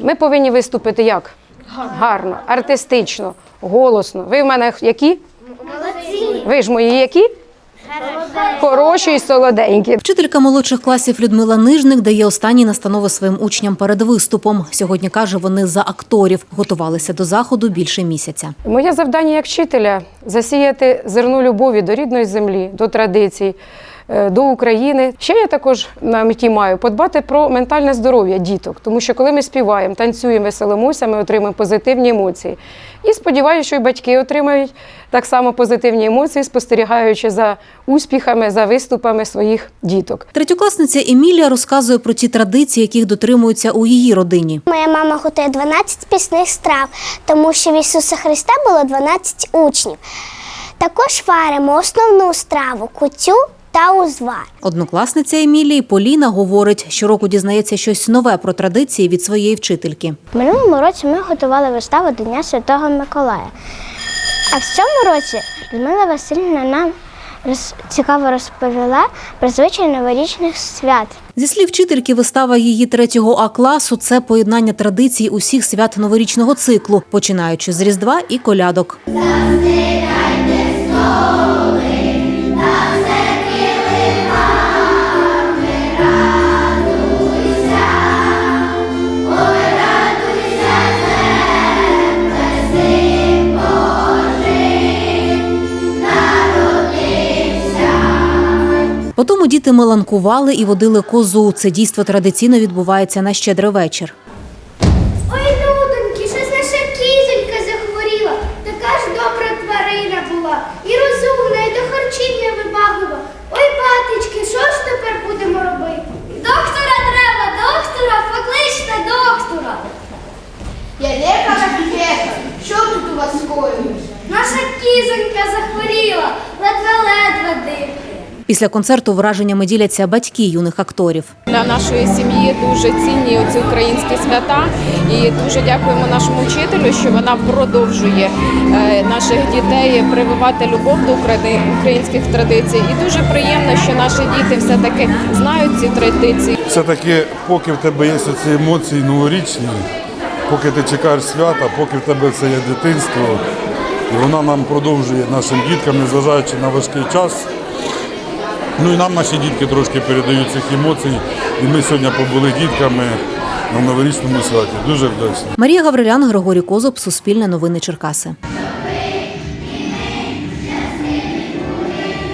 Ми повинні виступити як? Гарно, артистично, голосно. Ви в мене які? Молодці. Ви ж мої які? Хороші і солоденькі. Вчителька молодших класів Людмила Нижник дає останні настанови своїм учням перед виступом. Сьогодні каже, вони за акторів готувалися до заходу більше місяця. Моє завдання як вчителя засіяти зерно любові до рідної землі, до традицій, до України. Ще я також на меті маю подбати про ментальне здоров'я діток, тому що коли ми співаємо, танцюємо, веселимося, ми отримуємо позитивні емоції. І сподіваюся, що і батьки отримають так само позитивні емоції, спостерігаючи за успіхами, за виступами своїх діток. Третьокласниця Емілія розказує про ті традиції, яких дотримуються у її родині. Моя мама готує 12 пісних страв, тому що в Ісуса Христа було 12 учнів. Також варимо основну страву кутю та узвар. Однокласниця Емілії Поліна говорить, щороку дізнається щось нове про традиції від своєї вчительки. В минулому році ми готували виставу до Дня Святого Миколая. А в цьому році Людмила Васильівна нам роз- цікаво розповіла про звичай новорічних свят. Зі слів вчительки, вистава її третього А класу це поєднання традицій усіх свят новорічного циклу, починаючи з Різдва і колядок. Потому діти меланкували і водили козу. Це дійство традиційно відбувається на щедрий вечір. Ой, людоньки, щось наша кізонька захворіла. Така ж добра тварина була. І розумна, і до харчів не вибаглива. Ой, батечки, що ж тепер будемо робити? Доктора треба, доктора, покличте доктора. Я лікар аптека. Що тут у вас скоїлось? Наша кізонька Після концерту враженнями діляться батьки юних акторів. Для нашої сім'ї дуже цінні ці українські свята. І дуже дякуємо нашому вчителю, що вона продовжує е, наших дітей прививати любов до українських традицій. І дуже приємно, що наші діти все таки знають ці традиції. Все-таки, поки в тебе є ці емоції новорічні, поки ти чекаєш свята, поки в тебе це є дитинство, і вона нам продовжує нашим діткам, незважаючи на важкий час. Ну і нам наші дітки трошки передають цих емоцій. І ми сьогодні побули дітками на новорічному святі. Дуже вдячні. Марія Гаврилян, Григорій Козуб, Суспільне новини Черкаси.